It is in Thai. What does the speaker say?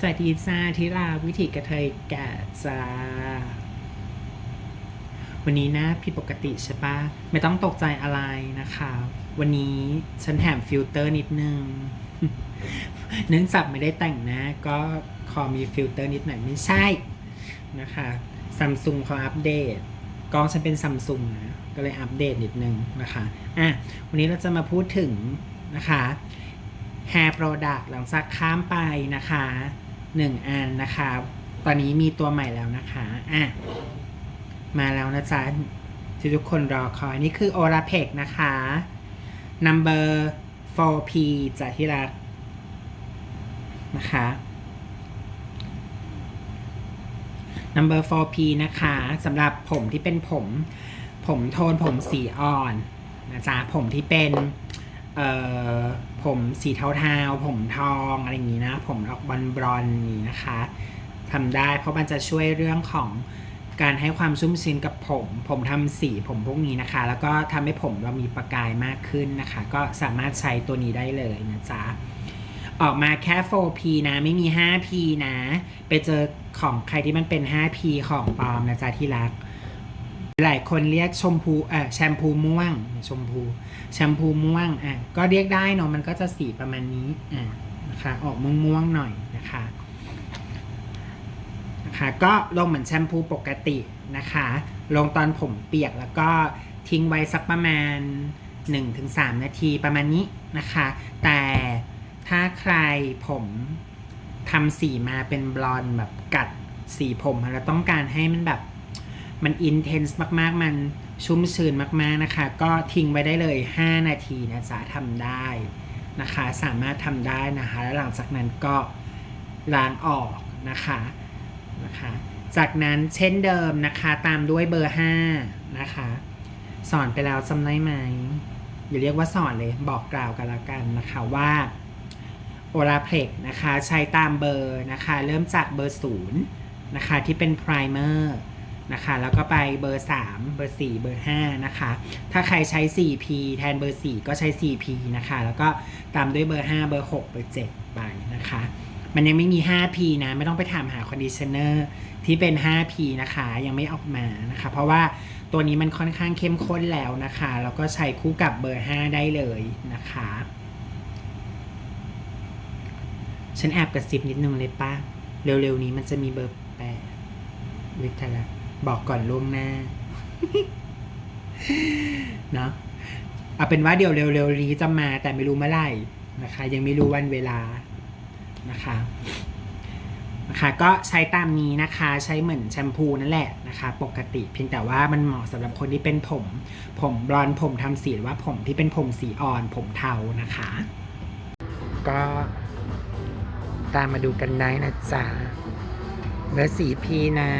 สวัสดีจ้าที่ลาวิถีกระเทยแก่จ้า วันนี้นะผิดปกติใช่ปะไม่ต้องตกใจอะไรนะคะ วันนี้ฉันแถมฟิลเตอร์นิดนึง เนื่องจากไม่ได้แต่งนะก็ขอมีฟิลเตอร์นิดหน่อยไม่ใช่นะคะซัมซุงเขาอัปเดตกล้องฉันเป็นซัมซุงนะก็เลยอัปเดตนิดนึงนะคะอะวันนี้เราจะมาพูดถึงนะคะ Hair Product หลังจากข้ามไปนะคะ หนึ่งอันนะคะ ตอนนี้มีตัวใหม่แล้วนะคะอะมาแล้วนะจ๊ะที่ทุกคนรอคอยนี่คือ o r a p e x นะคะ number 4p จากที่รักนะคะ number 4p นะคะสำหรับผมที่เป็นผม ผมโทนผมสีอ่อนนะจ๊ะผมที่เป็น ผมสีเทาๆ ผมทองอะไรอย่างนี้นะ ผมออกบอลบรอนนี้นะคะทำได้เพราะมันจะช่วยเรื่องของการให้ความชุ่มชื้นกับผม ผมทำสีผมพวกนี้นะคะ แล้วก็ทำให้ผมเรามีประกายมากขึ้นนะคะ ก็สามารถใช้ตัวนี้ได้เลยนะจ๊ะ ออกมาแค่ 4P นะ ไม่มี 5P นะ ไปเจอของใครที่มันเป็น 5P ของปลอมนะจ๊ะที่รัก หลายคนเรียกชมพูเออแชมพูม่วงชมพูแชมพูม่วงอะก็เรียกได้เนาะมันก็จะสีประมาณนี้อะนะคะออกม่วงๆหน่อยนะคะนะคะก็ลงเหมือนแชมพูปกตินะคะ ลงตอนผมเปียกแล้วก็ทิ้งไว้สักประมาณ 1-3 นาทีประมาณนี้นะคะ แต่ถ้าใครผมทำสีมาเป็นบลอนด์แบบกัดสีผมแล้วต้องการให้มันแบบ มันอินเทนส์มากๆ มันชุ่มชื้นมากๆนะคะ ก็ทิ้งไว้ได้เลย 5 นาทีนะจ๊ะทำได้นะคะ สามารถทำได้นะคะ แล้วหลังจากนั้นก็ล้างออกนะคะนะคะ จากนั้นเช่นเดิมนะคะตามด้วยเบอร์ 5 นะคะ สอนไปแล้วจำได้ไหมอย่าเรียกว่าสอนเลยบอกกล่าวกันละกันนะคะว่าโอลาเพล็กนะคะ ใช้ตามเบอร์นะคะ เริ่มจากเบอร์ 0 นะคะ ที่เป็น primer นะคะ แล้วก็ไปเบอร์ 3 เบอร์ 4 เบอร์ 5 นะคะ ถ้าใครใช้ 4P แทนเบอร์ 4 ก็ใช้ 4P นะคะ แล้วก็ตามด้วยเบอร์ 5 เบอร์ 6 เบอร์ 7 ไปนะคะ มันยังไม่มี 5P นะ ไม่ต้องไปถามหาคอนดิชเนอร์ที่เป็น 5P นะคะ ยังไม่ออกมานะคะ เพราะว่าตัวนี้มันค่อนข้างเข้มข้นแล้วนะคะ แล้วก็ใช้คู่กับเบอร์ 5 ได้เลยนะคะ ฉันแอบกระซิบนิดนึงเลยป้าเร็วๆนี้มันจะมีเบอร์ 8 วิทยา บอกก่อนล่วงหน้าเนาะเอาเป็นว่าเดี๋ยวเร็วๆนี้จะมาแต่ไม่รู้เมื่อไหร่นะคะ ยังไม่รู้วันเวลานะคะนะคะก็ใช้ตามนี้นะคะใช้เหมือนแชมพูนั่นแหละนะคะ ปกติเพียงแต่ว่ามันเหมาะสำหรับคนที่เป็นผม ผมบลอนผมทำสีหรือว่าผมที่เป็นผมสีอ่อนผมเทานะคะ ก็ตามมาดูกันได้นะจ๊ะเบอร์สีพีนะ